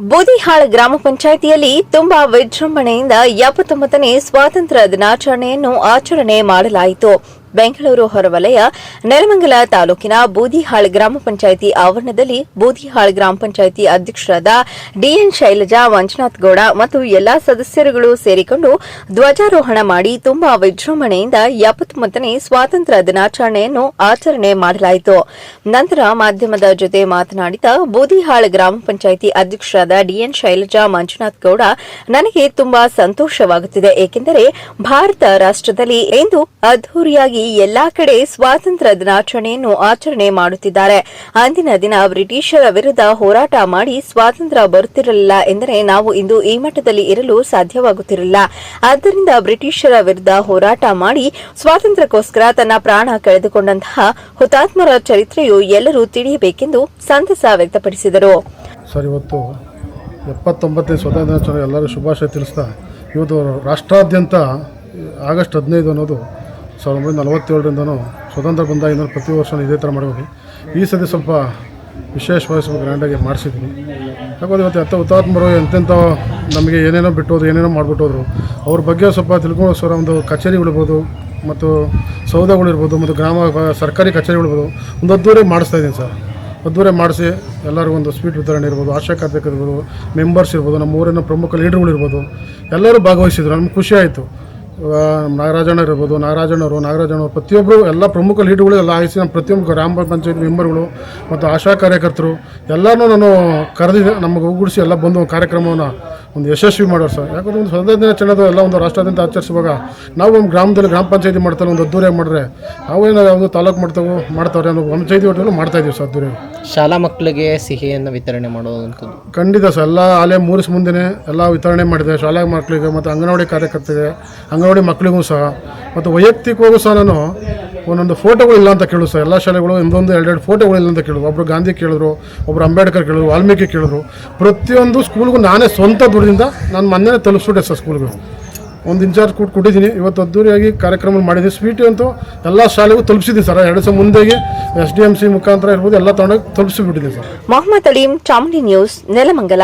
ಬೂದಿಹಾಳ ಗ್ರಾಮ ಪಂಚಾಯಿತಿಯಲ್ಲಿ ತುಂಬಾ ವಿಜೃಂಭಣೆಯಿಂದ ಎಪ್ಪತ್ತೊಂಬತ್ತನೇ ಸ್ವಾತಂತ್ರ್ಯ ದಿನಾಚರಣೆಯನ್ನು ಆಚರಣೆ ಮಾಡಲಾಯಿತು. ಬೆಂಗಳೂರು ಹೊರವಲಯ, ನೆಲಮಂಗಲ ತಾಲೂಕಿನ ಬೂದಿಹಾಳ್ ಗ್ರಾಮ ಪಂಚಾಯಿತಿ ಆವರಣದಲ್ಲಿ ಬೂದಿಹಾಳ್ ಗ್ರಾಮ ಪಂಚಾಯಿತಿ ಅಧ್ಯಕ್ಷರಾದ ಡಿಎನ್ ಶೈಲಜಾ ಮಂಜುನಾಥ್ ಗೌಡ ಮತ್ತು ಎಲ್ಲಾ ಸದಸ್ಯರುಗಳು ಸೇರಿಕೊಂಡು ಧ್ವಜಾರೋಹಣ ಮಾಡಿ ತುಂಬಾ ವಿಜೃಂಭಣೆಯಿಂದ ಎಪ್ಪತ್ತೊಂಬತ್ತನೇ ಸ್ವಾತಂತ್ರ್ಯ ದಿನಾಚರಣೆಯನ್ನು ಆಚರಣೆ ಮಾಡಲಾಯಿತು. ನಂತರ ಮಾಧ್ಯಮದ ಜೊತೆ ಮಾತನಾಡಿದ ಬೂದಿಹಾಳ್ ಗ್ರಾಮ ಪಂಚಾಯಿತಿ ಅಧ್ಯಕ್ಷರಾದ ಡಿಎನ್ ಶೈಲಜಾ ಮಂಜುನಾಥ್ ಗೌಡ, ನನಗೆ ತುಂಬಾ ಸಂತೋಷವಾಗುತ್ತಿದೆ, ಏಕೆಂದರೆ ಭಾರತ ರಾಷ್ಟ್ರದಲ್ಲಿ ಇಂದು ಅದ್ದೂರಿಯಾಗಿ ಎಲ್ಲಾ ಕಡೆ ಸ್ವಾತಂತ್ರ್ಯ ದಿನಾಚರಣೆಯನ್ನು ಆಚರಣೆ ಮಾಡುತ್ತಿದ್ದಾರೆ. ಅಂದಿನ ದಿನ ಬ್ರಿಟಿಷರ ವಿರುದ್ಧ ಹೋರಾಟ ಮಾಡಿ ಸ್ವಾತಂತ್ರ್ಯ ಬರುತ್ತಿರಲಿಲ್ಲ ಎಂದರೆ ನಾವು ಇಂದು ಈ ಮಟ್ಟದಲ್ಲಿ ಇರಲು ಸಾಧ್ಯವಾಗುತ್ತಿರಲಿಲ್ಲ. ಆದ್ದರಿಂದ ಬ್ರಿಟಿಷರ ವಿರುದ್ಧ ಹೋರಾಟ ಮಾಡಿ ಸ್ವಾತಂತ್ರ್ಯಕ್ಕೋಸ್ಕರ ತನ್ನ ಪ್ರಾಣ ಕಳೆದುಕೊಂಡಂತಹ ಹುತಾತ್ಮರ ಚರಿತ್ರೆಯು ಎಲ್ಲರೂ ತಿಳಿಯಬೇಕೆಂದು ಸಂತಸ ವ್ಯಕ್ತಪಡಿಸಿದರು. ಸರ್, ಇವತ್ತು ಎಪ್ಪತ್ತೊಂಬತ್ತನೇ ಸ್ವಾತಂತ್ರ್ಯ ದಿನಾಚರಣೆ ಎಲ್ಲರೂ ಶುಭಾಶಯ ತಿಳಿಸ್ತಾ, ಇವತ್ತು ರಾಷ್ಟ್ರಾದ್ಯಂತ ಆಗಸ್ಟ್ ಹದಿನೈದು ಅನ್ನೋದು ಸಾವಿರದ ಒಂಬೈನೂರ ನಲವತ್ತೇಳರಿಂದನೂ ಸ್ವತಂತ್ರ ಬಂದಾಗಿಂದ ಪ್ರತಿ ವರ್ಷ ಇದೇ ಥರ ಮಾಡಬೇಕು. ಈ ಸತಿ ಸ್ವಲ್ಪ ವಿಶೇಷವಾಗಿ ಸ್ವಲ್ಪ ಗ್ರ್ಯಾಂಡಾಗಿ ಮಾಡಿಸಿದ್ವಿ ಯಾಕಂದ್ರೆ ಇವತ್ತು ಅತ್ತ ಹುತಾತ್ಮರು ಎಂತೆಂಥ ನಮಗೆ ಏನೇನೋ ಬಿಟ್ಟೋದು ಏನೇನೋ ಮಾಡಿಬಿಟ್ಟೋದ್ರು. ಅವ್ರ ಬಗ್ಗೆ ಸ್ವಲ್ಪ ತಿಳ್ಕೊಳ್ಳೋಸ್ಕರ ಒಂದು ಕಚೇರಿಗಳಿರ್ಬೋದು ಮತ್ತು ಸೌಧಗಳಿರ್ಬೋದು ಮತ್ತು ಗ್ರಾಮ, ಸರ್ಕಾರಿ ಕಚೇರಿಗಳಿರ್ಬೋದು ಒಂದು ಅದ್ದೂರಿ ಮಾಡಿಸ್ತಾ ಇದ್ದೀನಿ ಸರ್. ಅದ್ದೂರಿ ಮಾಡಿಸಿ ಎಲ್ಲರಿಗೂ ಒಂದು ಸ್ವೀಟ್ ವಿತರಣೆ ಇರ್ಬೋದು, ಆಶಾ ಕಾರ್ಯಕರ್ತರು ಮೆಂಬರ್ಸ್ ಇರ್ಬೋದು, ನಮ್ಮ ಊರಿನ ಪ್ರಮುಖ ಲೀಡರ್ಗಳು ಇರ್ಬೋದು. ಎಲ್ಲರೂ ಭಾಗವಹಿಸಿದ್ರು, ನಮ್ಗೆ ಖುಷಿ ಆಯಿತು. ನಾಗರಾಜಣ್ಣ ಇರ್ಬೋದು, ನಾಗರಾಜಣ್ಣವರು ನಾಗರಾಜಣ್ಣವರು ಪ್ರತಿಯೊಬ್ಬರು ಎಲ್ಲ ಪ್ರಮುಖ ಲೀಡ್ಗಳು ಎಲ್ಲ ಆಯಿಸಿ ನಮ್ಮ ಪ್ರತಿಯೊಬ್ಬ ಗ್ರಾಮ ಪಂಚಾಯತ್ ಮೆಂಬರ್ಗಳು ಮತ್ತು ಆಶಾ ಕಾರ್ಯಕರ್ತರು ಎಲ್ಲರೂ ನಾನು ಕರೆದಿದ್ದೆ, ನಮಗೆ ಒಗ್ಗೂಡಿಸಿ ಎಲ್ಲ ಬಂದು ಕಾರ್ಯಕ್ರಮವನ್ನು ಒಂದು ಯಶಸ್ವಿ ಮಾಡೋರು ಸರ್. ಯಾಕಂದ್ರೆ ಒಂದು ಸ್ವಾತಂತ್ರ್ಯ ದಿನಾಚರಣೆ ಎಲ್ಲ ಒಂದು ರಾಷ್ಟ್ರದಿಂದ ಆಚರಿಸುವಾಗ ನಾವು ಒಂದು ಗ್ರಾಮದಲ್ಲಿ ಗ್ರಾಮ ಪಂಚಾಯತಿ ಮಾಡ್ತಾರೆ ಒಂದು ಅದ್ದೂರಿಯಾಗಿ ಮಾಡಿದ್ರೆ ನಾವೇನೋ ಒಂದು ತಾಲೂಕು ಮಾಡ್ತಾವೋ ಮಾಡ್ತಾವ್ರೆ ಅನ್ನೋ ಪಂಚಾಯತಿ ಒಟ್ಟಿಗೆ ಮಾಡ್ತಾ ಇದೀವಿ ಸರ್ ಅದ್ದೂರಿ ಶಾಲಾ ಮಕ್ಕಳಿಗೆ ಸಿಹಿಯನ್ನು ವಿತರಣೆ ಮಾಡೋದಂಥದ್ದು ಖಂಡಿತ ಸರ್. ಎಲ್ಲ ಆಲೆ ಮೂರಿಸ್ ಮುಂದೆನೇ ಎಲ್ಲ ವಿತರಣೆ ಮಾಡಿದೆ. ಶಾಲಾ ಮಕ್ಕಳಿಗೆ ಮತ್ತು ಅಂಗನವಾಡಿ ಕಾರ್ಯಕರ್ತರಿಗೆ ಅಂಗನವಾಡಿ ಮಕ್ಕಳಿಗೂ ಸಹ ಮತ್ತು ವೈಯಕ್ತಿಕವಾಗೂ ಸಹ ನಾನು ಒಂದೊಂದು ಫೋಟೋಗಳು ಇಲ್ಲ ಅಂತ ಕೇಳು ಸರ್. ಎಲ್ಲ ಶಾಲೆಗಳು ಒಂದೊಂದು ಎರಡೆರಡು ಫೋಟೋಗಳು ಇಲ್ಲ ಅಂತ ಕೇಳಿದ್ರು. ಒಬ್ಬರು ಗಾಂಧಿ ಕೇಳಿದ್ರು ಒಬ್ಬರು ಅಂಬೇಡ್ಕರ್ ಕೇಳಿದ್ರು, ವಾಲ್ಮೀಕಿ ಕೇಳಿದ್ರು. ಪ್ರತಿಯೊಂದು ಸ್ಕೂಲ್ಗೂ ನಾನೇ ಸ್ವಂತ ದುಡ್ಡಿಂದ ನಾನು ಮೊನ್ನೆ ತಲುಪಿಸ್ಬಿಟ್ಟೆ ಸರ್ ಸ್ಕೂಲ್ಗೆ ಒಂದು ಇನ್ಚಾರ್ಜ್ ಕೊಟ್ಟು ಕೊಟ್ಟಿದ್ದೀನಿ. ಇವತ್ತು ಅದ್ದೂರಿಯಾಗಿ ಕಾರ್ಯಕ್ರಮ ಮಾಡಿದ್ದೀನಿ. ಸ್ವೀಟ್ ಅಂತೂ ಎಲ್ಲ ಶಾಲೆಗೂ ತಲುಪಿಸಿದ್ದೀನಿ ಸರ್. ಎರಡು ಸಹ ಮುಂದೆಗೆ ಎಸ್ ಡಿ ಎಂ ಸಿ ಮುಖಾಂತರ ಇರ್ಬೋದು, ಎಲ್ಲ ತಗೊಂಡೋಗಿ ತಲುಪಿಸಿಬಿಟ್ಟಿದ್ದೀನಿ ಸರ್. ಮೊಹಮ್ಮದ್ ಅಲೀಂ ಚಾಮುಂಡಿ ನ್ಯೂಸ್ ನೆಲಮಂಗಲ.